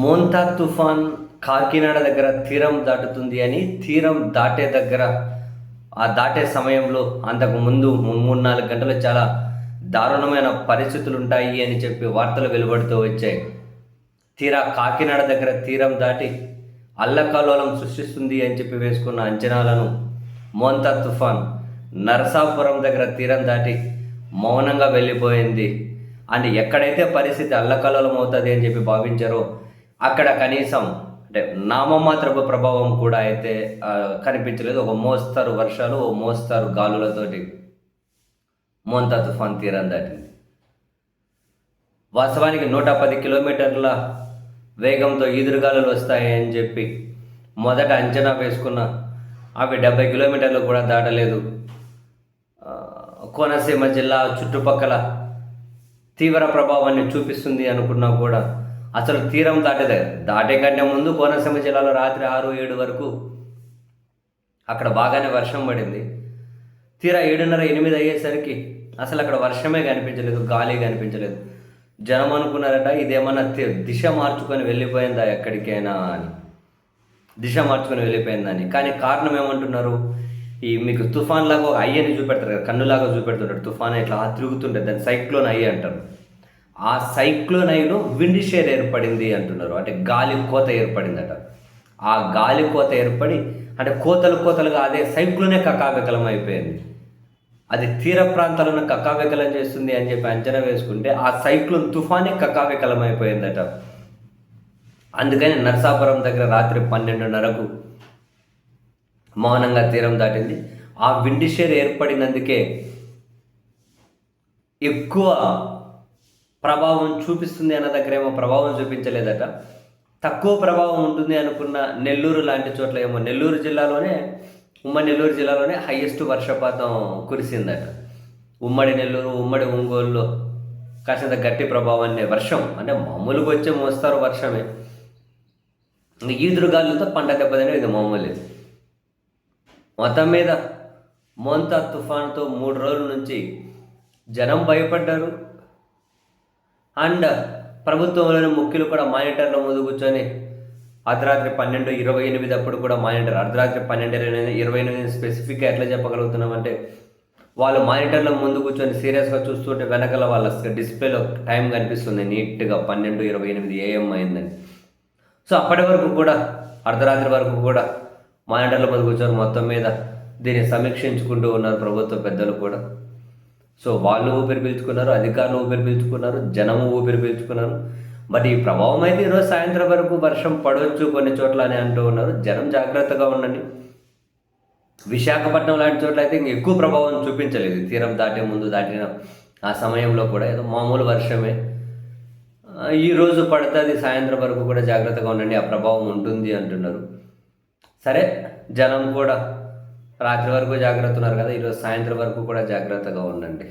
మోంతా తుఫాన్ కాకినాడ దగ్గర తీరం దాటుతుంది అని తీరం దాటే దగ్గర ఆ దాటే సమయంలో అంతకు ముందు మూడు నాలుగు గంటలు చాలా దారుణమైన పరిస్థితులు ఉంటాయి అని చెప్పి వార్తలు వెలువడుతూ వచ్చాయి. తీరా కాకినాడ దగ్గర తీరం దాటి అల్లకల్లోలం సృష్టిస్తుంది అని చెప్పి వేసుకున్న అంచనాలను మోంతా తుఫాన్ నరసాపురం దగ్గర తీరం దాటి మౌనంగా వెళ్ళిపోయింది. అండ్ ఎక్కడైతే పరిస్థితి అల్లకల్లోలం అవుతుంది అని చెప్పి భావించారో అక్కడ కనీసం అంటే నామమాత్రపు ప్రభావం కూడా అయితే కనిపించలేదు. ఒక మోస్తారు వర్షాలు ఓ మోస్తారు గాలులతోటి మోంతా తుఫాన్ తీరం దాటింది. వాస్తవానికి నూట పది కిలోమీటర్ల వేగంతో ఈదురుగాలులు వస్తాయని చెప్పి మొదట అంచనా వేసుకున్న అవి డెబ్బై కిలోమీటర్లు కూడా దాటలేదు. కోనసీమ జిల్లా చుట్టుపక్కల తీవ్ర ప్రభావాన్ని చూపిస్తుంది అనుకున్నా కూడా అసలు తీరం దాటదే. దాటే కంటే ముందు కోనసీమ జిల్లాలో రాత్రి ఆరు ఏడు వరకు అక్కడ బాగానే వర్షం పడింది. తీరా ఏడున్నర ఎనిమిది అయ్యేసరికి అసలు అక్కడ వర్షమే కనిపించలేదు గాలి కనిపించలేదు. జనం అనుకున్నారట ఇదేమన్నా దిశ మార్చుకొని వెళ్ళిపోయిందా ఎక్కడికైనా అని. దిశ మార్చుకొని వెళ్ళిపోయిందని కానీ కారణం ఏమంటున్నారు? ఈ మీకు తుఫాన్ లాగా ఒక అయ్యని చూపెడతారు కదా కన్నులాగా చూపెడుతుంటారు తుఫాన్ ఇట్లా తిరుగుతుంటుంది దాన్ని సైక్లోన్ అయ్యి అంటారు. ఆ సైక్లోన్ విండ్ షేర్ ఏర్పడింది అంటున్నారు. అంటే గాలి కోత ఏర్పడిందట. ఆ గాలి కోత ఏర్పడి అంటే కోతలు కోతలుగా అదే సైక్లోనే కకావికలం అయిపోయింది. అది తీర ప్రాంతాలను కకావికలం చేస్తుంది అని చెప్పి అంచనా వేసుకుంటే ఆ సైక్లోన్ తుఫానే కకావికలం అయిపోయిందట. అందుకని నరసాపురం దగ్గర రాత్రి పన్నెండున్నరకు మౌనంగా తీరం దాటింది. ఆ విండ్ షేర్ ఏర్పడినందుకే ఎక్కువ ప్రభావం చూపిస్తుంది అన్న దగ్గర ఏమో ప్రభావం చూపించలేదట. తక్కువ ప్రభావం ఉంటుంది అనుకున్న నెల్లూరు లాంటి చోట్ల ఏమో నెల్లూరు జిల్లాలోనే ఉమ్మడి నెల్లూరు జిల్లాలోనే హయ్యెస్ట్ వర్షపాతం కురిసిందట. ఉమ్మడి నెల్లూరు ఉమ్మడి ఒంగోలులో కాసింత గట్టి ప్రభావాన్ని వర్షం అంటే మామూలుగా వచ్చే మోస్తారు వర్షమే. ఇంక పంట దెబ్బతినే ఇది మామూలు. మొత్తం మీద మొంత తుఫాన్తో మూడు రోజుల నుంచి జనం భయపడ్డారు. అండ్ ప్రభుత్వంలోని ముఖ్యులు కూడా మానిటర్ల ముందు కూర్చొని అర్ధరాత్రి పన్నెండు ఇరవై ఎనిమిది అప్పుడు కూడా మానిటర్. అర్ధరాత్రి పన్నెండు ఇరవై ఎనిమిది ఇరవై ఎనిమిది స్పెసిఫిక్గా ఎట్లా చెప్పగలుగుతున్నామంటే వాళ్ళు మానిటర్ల ముందు కూర్చొని సీరియస్గా చూస్తుంటే వెనకాల వాళ్ళ డిస్ప్లేలో టైం కనిపిస్తుంది. నీట్గా పన్నెండు ఇరవై ఎనిమిది ఏఎం అయిందని. సో అప్పటి వరకు కూడా అర్ధరాత్రి వరకు కూడా మానిటర్ల ముందు కూర్చొని మొత్తం మీద దీన్ని సమీక్షించుకుంటూ ఉన్నారు ప్రభుత్వ పెద్దలు కూడా. సో వాళ్ళు ఊపిరి పీల్చుకున్నారు అధికారులు ఊపిరి పీల్చుకున్నారు జనం ఊపిరి పీల్చుకున్నారు. బట్ ఈ ప్రభావం అయితే ఈరోజు సాయంత్రం వరకు వర్షం పడవచ్చు కొన్ని చోట్ల అని అంటూ ఉన్నారు. జనం జాగ్రత్తగా ఉండండి. విశాఖపట్నం లాంటి చోట్ల అయితే ఇంక ఎక్కువ ప్రభావం చూపించలేదు. తీరం దాటే ముందు దాటిన ఆ సమయంలో కూడా ఏదో మామూలు వర్షమే. ఈరోజు ఈ రోజు పడుతుంది సాయంత్రం వరకు కూడా జాగ్రత్తగా ఉండండి ఆ ప్రభావం ఉంటుంది అంటున్నారు. సరే జనం కూడా రాత్రి వరకు జాగ్రత్త ఉన్నారు కదా ఈరోజు సాయంత్రం వరకు కూడా జాగ్రత్తగా ఉండండి.